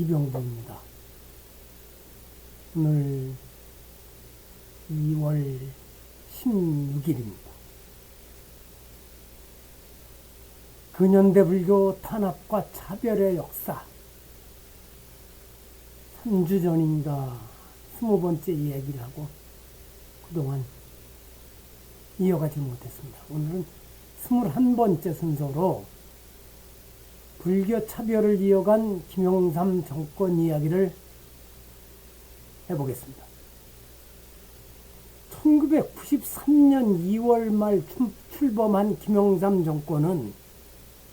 이병도입니다. 오늘 2월 16일입니다. 근현대 불교 탄압과 차별의 역사 3주 전인가 20번째 이야기를 하고 그동안 이어가지 못했습니다. 오늘은 21번째 순서로 불교 차별을 이어간 김영삼 정권 이야기를 해보겠습니다. 1993년 2월 말 출- 출범한 김영삼 정권은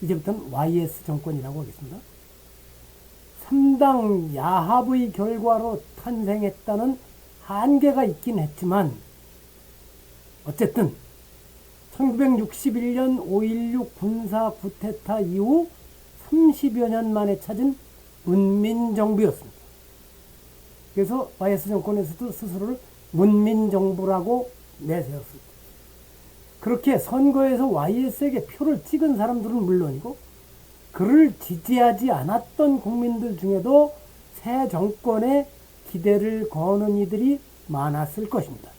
이제부터는 YS 정권이라고 하겠습니다. 3당 야합의 결과로 탄생했다는 한계가 있긴 했지만 어쨌든 1961년 5.16 군사 구테타 이후 30여 년 만에 찾은 문민정부였습니다. 그래서 YS 정권에서도 스스로를 문민정부라고 내세웠습니다. 그렇게 선거에서 YS에게 표를 찍은 사람들은 물론이고 그를 지지하지 않았던 국민들 중에도 새 정권에 기대를 거는 이들이 많았을 것입니다.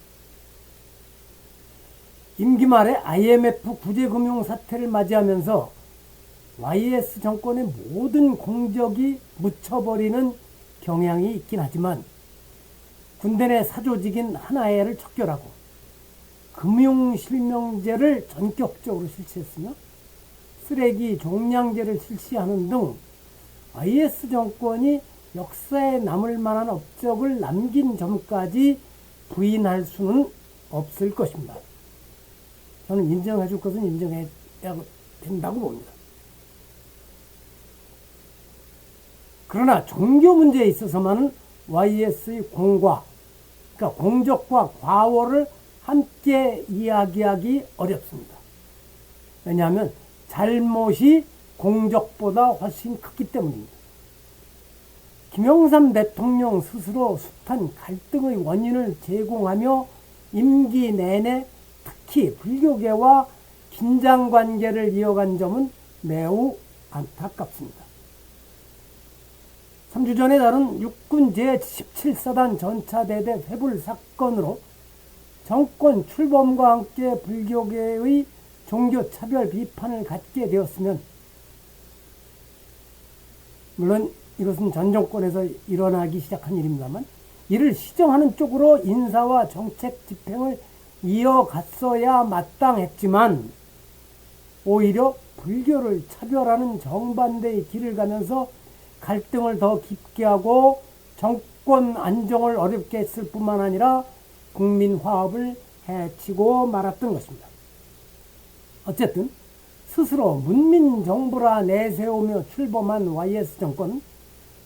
임기 말에 IMF 구제금융 사태를 맞이하면서 YS 정권의 모든 공적이 묻혀버리는 경향이 있긴 하지만 군대 내 사조직인 하나회를 척결하고 금융실명제를 전격적으로 실시했으며 쓰레기 종량제를 실시하는 등 IS 정권이 역사에 남을 만한 업적을 남긴 점까지 부인할 수는 없을 것입니다. 저는 인정해 줄 것은 인정해야 된다고 봅니다. 그러나 종교 문제에 있어서만은 YS의 공과, 그러니까 공적과 과오를 함께 이야기하기 어렵습니다. 왜냐하면 잘못이 공적보다 훨씬 크기 때문입니다. 김영삼 대통령 스스로 숱한 갈등의 원인을 제공하며 임기 내내 특히 불교계와 긴장 관계를 이어간 점은 매우 안타깝습니다. 3주 전에 다룬 육군 제17사단 전차대대 회불 사건으로 정권 출범과 함께 불교계의 종교 차별 비판을 갖게 되었으면 물론 이것은 전 정권에서 일어나기 시작한 일입니다만 이를 시정하는 쪽으로 인사와 정책 집행을 이어갔어야 마땅했지만 오히려 불교를 차별하는 정반대의 길을 가면서 갈등을 더 깊게 하고 정권 안정을 어렵게 했을 뿐만 아니라 국민 화합을 해치고 말았던 것입니다. 어쨌든 스스로 문민정부라 내세우며 출범한 YS 정권은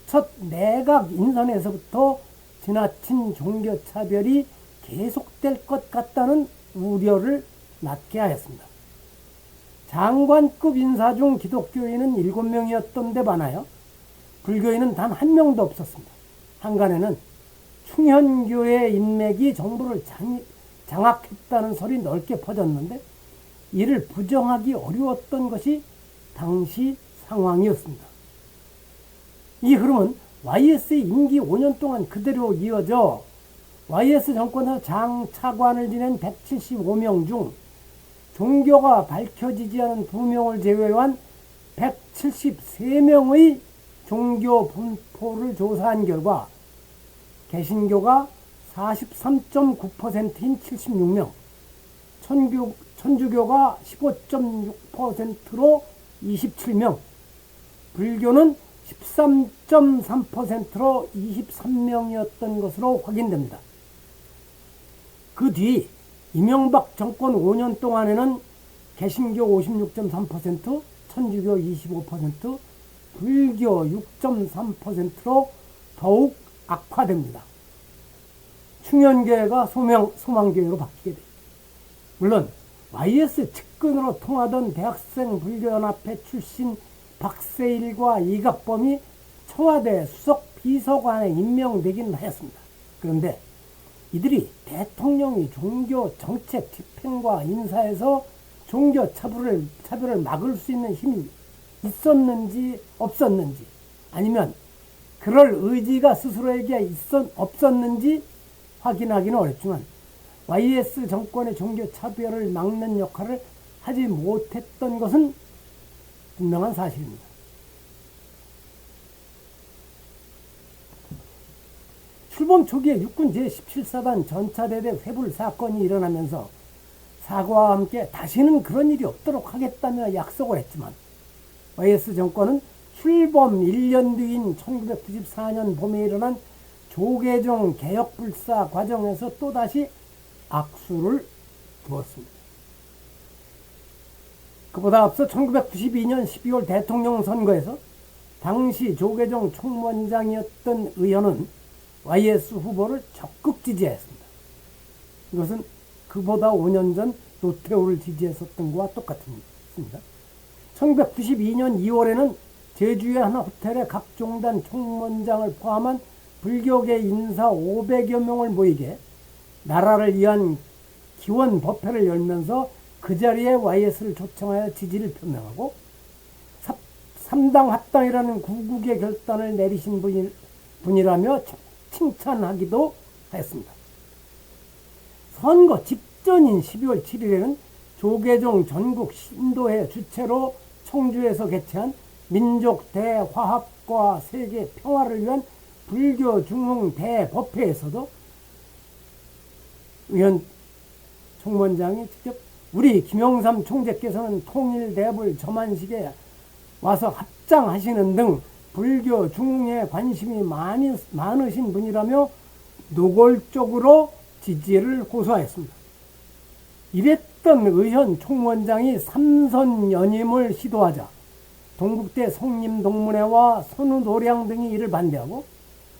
첫 내각 인선에서부터 지나친 종교차별이 계속될 것 같다는 우려를 낳게 하였습니다. 장관급 인사 중 기독교인은 7명이었던 데 반하여 불교인은 단 한 명도 없었습니다. 한간에는 충현교회 인맥이 정부를 장, 장악했다는 설이 넓게 퍼졌는데 이를 부정하기 어려웠던 것이 당시 상황이었습니다. 이 흐름은 YS의 임기 5년 동안 그대로 이어져 YS 정권에서 장차관을 지낸 175명 중 종교가 밝혀지지 않은 2명을 제외한 173명의 종교 분포를 조사한 결과 개신교가 43.9%인 76명, 천교, 천주교가 15.6%로 27명, 불교는 13.3%로 23명이었던 것으로 확인됩니다. 그 뒤 이명박 정권 5년 동안에는 개신교 56.3%, 천주교 25%, 불교 6.3%로 더욱 악화됩니다. 충현교회가 소망교회로 바뀌게 돼요. 물론 YS 측근으로 통하던 대학생 불교연합회 출신 박세일과 이각범이 청와대 수석 비서관에 임명되긴 하였습니다. 그런데 이들이 대통령이 종교 정책 집행과 인사에서 종교 차별을, 차별을 막을 수 있는 힘이 있었는지 없었는지 아니면 그럴 의지가 스스로에게 있었, 없었는지 확인하기는 어렵지만 YS 정권의 종교 차별을 막는 역할을 하지 못했던 것은 분명한 사실입니다. 출범 초기에 육군 제17사단 전차대대 회불 사건이 일어나면서 사과와 함께 다시는 그런 일이 없도록 하겠다며 약속을 했지만 YS 정권은 출범 1년 뒤인 1994년 봄에 일어난 조계종 개혁불사 과정에서 또다시 악수를 두었습니다. 그보다 앞서 1992년 12월 대통령 선거에서 당시 조계종 총무원장이었던 의원은 YS 후보를 적극 지지했습니다. 이것은 그보다 5년 전 노태우를 지지했었던 것과 똑같습니다. 1992년 2월에는 제주의 한 호텔에 각 종단 총무원장을 포함한 불교계 인사 500여 명을 모이게 나라를 위한 기원 법회를 열면서 그 자리에 YS를 초청하여 지지를 표명하고 3당 합당이라는 구국의 결단을 내리신 분이, 분이라며 칭찬하기도 했습니다. 선거 직전인 12월 7일에는 조계종 전국 신도회 주최로 청주에서 개최한 민족 대화합과 세계 평화를 위한 불교 중흥 대법회에서도 의원 총무원장이 직접 우리 김영삼 총재께서는 통일 대불 저만식에 와서 합장하시는 등 불교 중흥에 관심이 많이, 많으신 분이라며 노골적으로 지지를 호소하였습니다. 이랬던 의현 총무원장이 삼선 연임을 시도하자 동국대 성림동문회와 선우도량 등이 이를 반대하고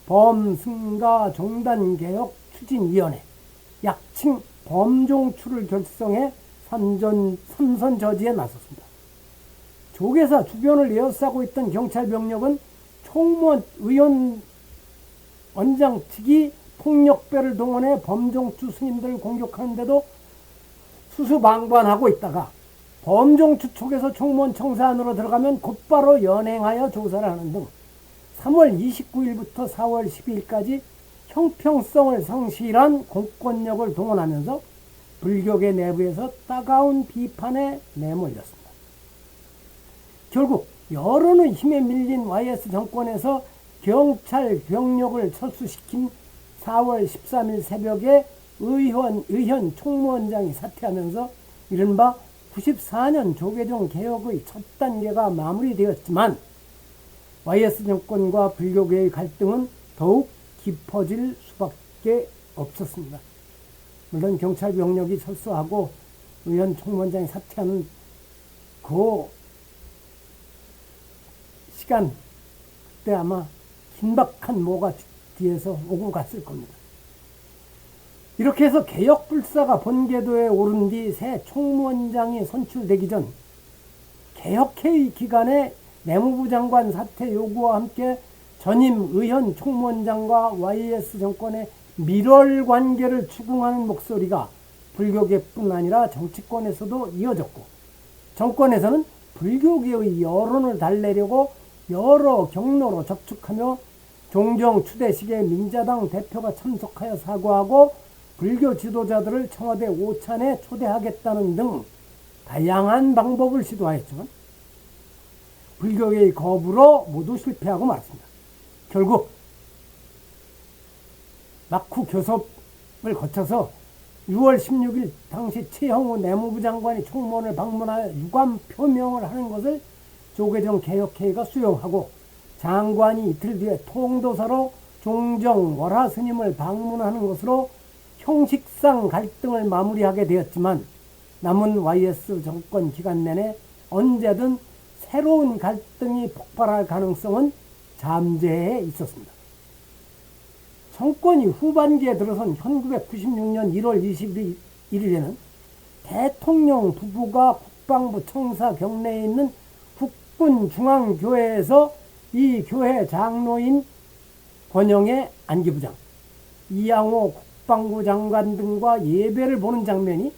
범승가 종단개혁 추진위원회 약칭 범종추를 결성해 삼전, 삼선 저지에 나섰습니다. 조계사 주변을 에어싸고 있던 경찰 병력은 총무원 의원 원장 측이 폭력배를 동원해 범종추 스님들을 공격하는데도 수수방관하고 있다가 범종추 쪽에서 총무원 청사 안으로 들어가면 곧바로 연행하여 조사를 하는 등 3월 29일부터 4월 12일까지 형평성을 상실한 공권력을 동원하면서 불교계 내부에서 따가운 비판에 내몰렸습니다. 결국 여론의 힘에 밀린 YS 정권에서 경찰 병력을 철수시킨 4월 13일 새벽에 의원, 의현 총무원장이 사퇴하면서 이른바 94년 조계종 개혁의 첫 단계가 마무리되었지만 YS 정권과 불교계의 갈등은 더욱 깊어질 수밖에 없었습니다. 물론 경찰 병력이 철수하고 의원 총무원장이 사퇴하는 그 시간 그때 아마 긴박한 뭐가 뒤에서 오고 갔을 겁니다. 이렇게 해서 개혁불사가 본궤도에 오른 뒤 새 총무원장이 선출되기 전 개혁회의 기간에 내무부 장관 사퇴 요구와 함께 전임 의현 총무원장과 YS 정권의 밀월 관계를 추궁하는 목소리가 불교계뿐 아니라 정치권에서도 이어졌고 정권에서는 불교계의 여론을 달래려고 여러 경로로 접촉하며 종종 추대식에 민자당 대표가 참석하여 사과하고 불교 지도자들을 청와대 오찬에 초대하겠다는 등 다양한 방법을 시도하였지만 불교계의 거부로 모두 실패하고 말았습니다. 결국 낙후 교섭을 거쳐서 6월 16일 당시 최형우 내무부 장관이 총무원을 방문하여 유감 표명을 하는 것을 조계종 개혁회의가 수용하고 장관이 이틀 뒤에 통도사로 종정 월하 스님을 방문하는 것으로 형식상 갈등을 마무리하게 되었지만 남은 YS 정권 기간 내내 언제든 새로운 갈등이 폭발할 가능성은 잠재해 있었습니다. 정권이 후반기에 들어선 1996년 1월 21일에는 대통령 부부가 국방부 청사 경내에 있는 국군 중앙교회에서 이 교회 장로인 권영의 안기부장, 이양호 국방부 장관 등과 예배를 보는 장면이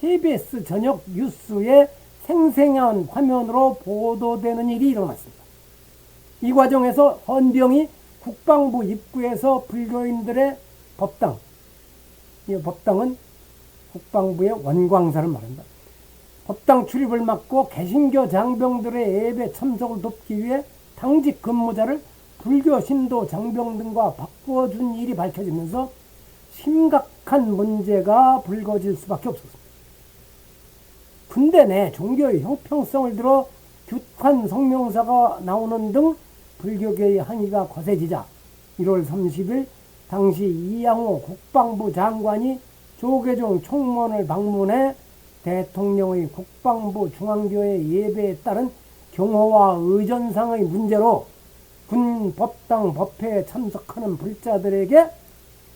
KBS 저녁 뉴스에 생생한 화면으로 보도되는 일이 일어났습니다. 이 과정에서 헌병이 국방부 입구에서 불교인들의 법당, 이 법당은 국방부의 원광사를 말한다. 법당 출입을 막고 개신교 장병들의 예배 참석을 돕기 위해 당직 근무자를 불교 신도 장병 등과 바꾸어준 일이 밝혀지면서 심각한 문제가 불거질 수밖에 없었습니다. 군대 내 종교의 형평성을 들어 규탄 성명사가 나오는 등 불교계의 항의가 거세지자 1월 30일 당시 이양호 국방부 장관이 조계종 총무원을 방문해 대통령의 국방부 중앙교회 예배에 따른 경호와 의전상의 문제로 군 법당 법회에 참석하는 불자들에게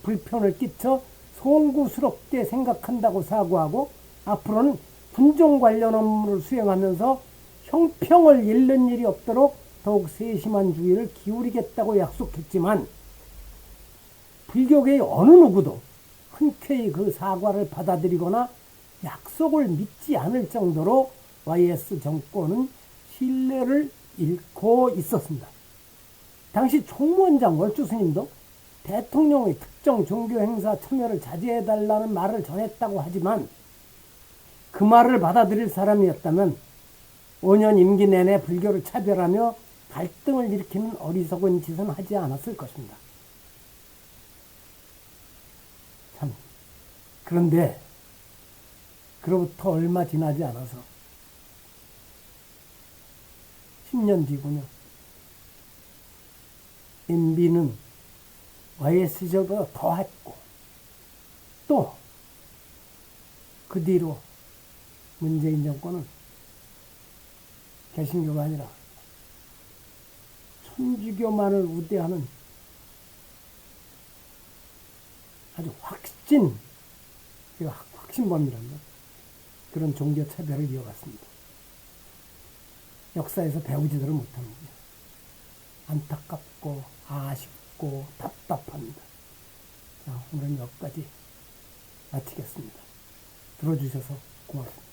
불편을 끼쳐 송구스럽게 생각한다고 사과하고 앞으로는 군종 관련 업무를 수행하면서 형평을 잃는 일이 없도록 더욱 세심한 주의를 기울이겠다고 약속했지만 불교계의 어느 누구도 흔쾌히 그 사과를 받아들이거나 약속을 믿지 않을 정도로 YS 정권은 신뢰를 잃고 있었습니다. 당시 총무원장 월주 스님도 대통령의 특정 종교 행사 참여를 자제해달라는 말을 전했다고 하지만 그 말을 받아들일 사람이었다면 5년 임기 내내 불교를 차별하며 갈등을 일으키는 어리석은 짓은 하지 않았을 것입니다. 참. 그런데 그로부터 얼마 지나지 않아서 10년 뒤군요. MB는 YS저보다 더 했고 또 그 뒤로 문재인 정권은 개신교가 아니라 천주교만을 우대하는 아주 확신, 그 확- 확신범이란다. 그런 종교 차별을 이어갔습니다. 역사에서 배우지들을 못하는 거죠. 안타깝고 아쉽 고 답답합니다. 자, 오늘은 여기까지 마치겠습니다. 들어주셔서 고맙습니다.